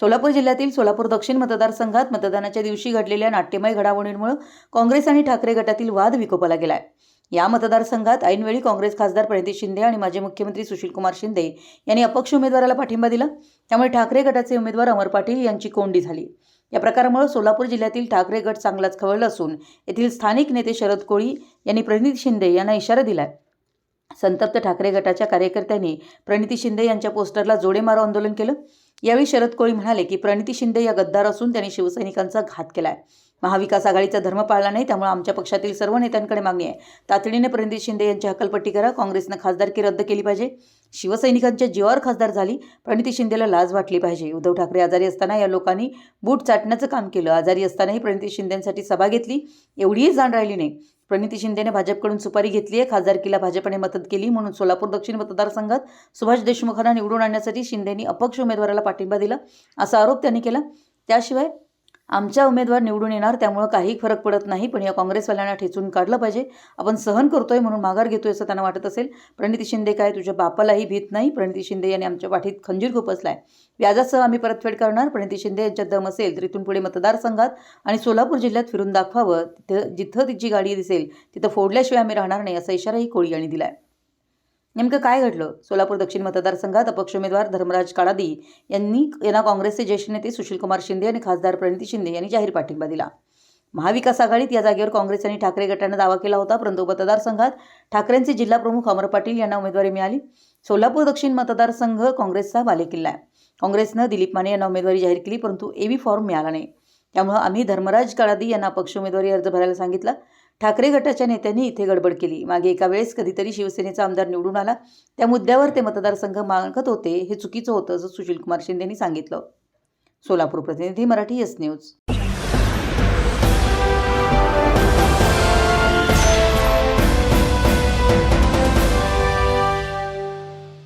सोलापूर जिल्ह्यातील सोलापूर दक्षिण मतदारसंघात मतदानाच्या दिवशी घडलेल्या नाट्यमय घडामोडींमुळे काँग्रेस आणि ठाकरे गटातील वाद विकोपाला गेलाय. या मतदारसंघात ऐनवेळी काँग्रेस खासदार प्रणिती शिंदे आणि माजी मुख्यमंत्री सुशीलकुमार शिंदे यांनी अपक्ष उमेदवाराला पाठिंबा दिला. त्यामुळे ठाकरे गटाचे उमेदवार अमर पाटील यांची कोंडी झाली. या प्रकारामुळे सोलापूर जिल्ह्यातील ठाकरे गट चांगलाच खवळला असून येथील स्थानिक नेते शरद कोळी यांनी प्रणिती शिंदे यांना इशारा दिलाय. संतप्त ठाकरे गटाच्या कार्यकर्त्यांनी प्रणिती शिंदे यांच्या पोस्टरला जोडे मारो आंदोलन केलं. यावेळी शरद कोळी म्हणाले की प्रणिती शिंदे या गद्दार असून त्यांनी शिवसैनिकांचा घात केलाय. महाविकास आघाडीचा धर्म पाळला नाही त्यामुळे आमच्या पक्षातील सर्व नेत्यांकडे मागणी आहे. तातडीने प्रणिती शिंदे यांची हकलपट्टी करा काँग्रेसनं खासदारकी रद्द केली पाहिजे. शिवसैनिकांच्या जीवावर खासदार झाली प्रणिती शिंदेला लाज वाटली पाहिजे. उद्धव ठाकरे आजारी असताना या लोकांनी बूट चाटण्याचं काम केलं. आजारी असतानाही प्रणिती शिंदेसाठी सभा घेतली एवढीही जाण राहिली नाही. प्रणिती शिंदेने भाजपकडून सुपारी घेतली आहे. खासदारकीला भाजपने मदत केली म्हणून सोलापूर दक्षिण मतदारसंघात सुभाष देशमुखांना निवडून आणण्यासाठी शिंदेनी अपक्ष उमेदवाराला पाठिंबा दिला असा आरोप त्यांनी केला. त्याशिवाय आमच्या उमेदवार निवडून येणार त्यामुळं काही फरक पडत नाही पण या काँग्रेसवाल्यांना ठेचून काढलं पाहिजे. आपण सहन करतोय म्हणून माघार घेतोय असं त्यांना वाटत असेल. प्रणिती शिंदे काय? तुझ्या बापालाही भीत नाही. प्रणिती शिंदे यांनी आमच्या पाठीत खंजीर खुपसलाय. व्याजासह आम्ही परतफेड करणार. प्रणिती शिंदे यांच्यात दम असेल तर इथून पुढे मतदारसंघात आणि सोलापूर जिल्ह्यात फिरून दाखवावं. तिथं जिथं तिची गाडी दिसेल तिथं फोडल्याशिवाय आम्ही राहणार नाही असा इशाराही कोळी यांनी दिलाय. नेमकं काय घडलं? सोलापूर दक्षिण मतदारसंघात अपक्ष उमेदवार धर्मराज काळादी यांनी यांना काँग्रेसचे ज्येष्ठ नेते सुशीलकुमार शिंदे आणि खासदार प्रणिती शिंदे यांनी जाहीर पाठिंबा दिला. महाविकास आघाडीत या जागेवर काँग्रेस आणि ठाकरे गटानं दावा केला होता. परंतु मतदारसंघात ठाकरेंचे जिल्हा प्रमुख अमर पाटील यांना उमेदवारी मिळाली. सोलापूर दक्षिण मतदारसंघ काँग्रेसचा बालेकिल्ला आहे. काँग्रेसनं दिलीप माने यांना उमेदवारी जाहीर केली परंतु एवी फॉर्म मिळाला नाही. त्यामुळं आम्ही धर्मराज काळादी यांना अपक्ष उमेदवारी अर्ज भरायला सांगितला. ठाकरे गटाच्या नेत्यांनी इथे गडबड केली. मागे एका वेळेस कधीतरी शिवसेनेचा आमदार निवडून आला. त्या मुद्द्यावर ते मतदारसंघ मागत होते. हे चुकीचं होतं असं सुशीलकुमार शिंदेनी सांगितलं. सोलापूर प्रतिनिधी मराठी एस न्यूज.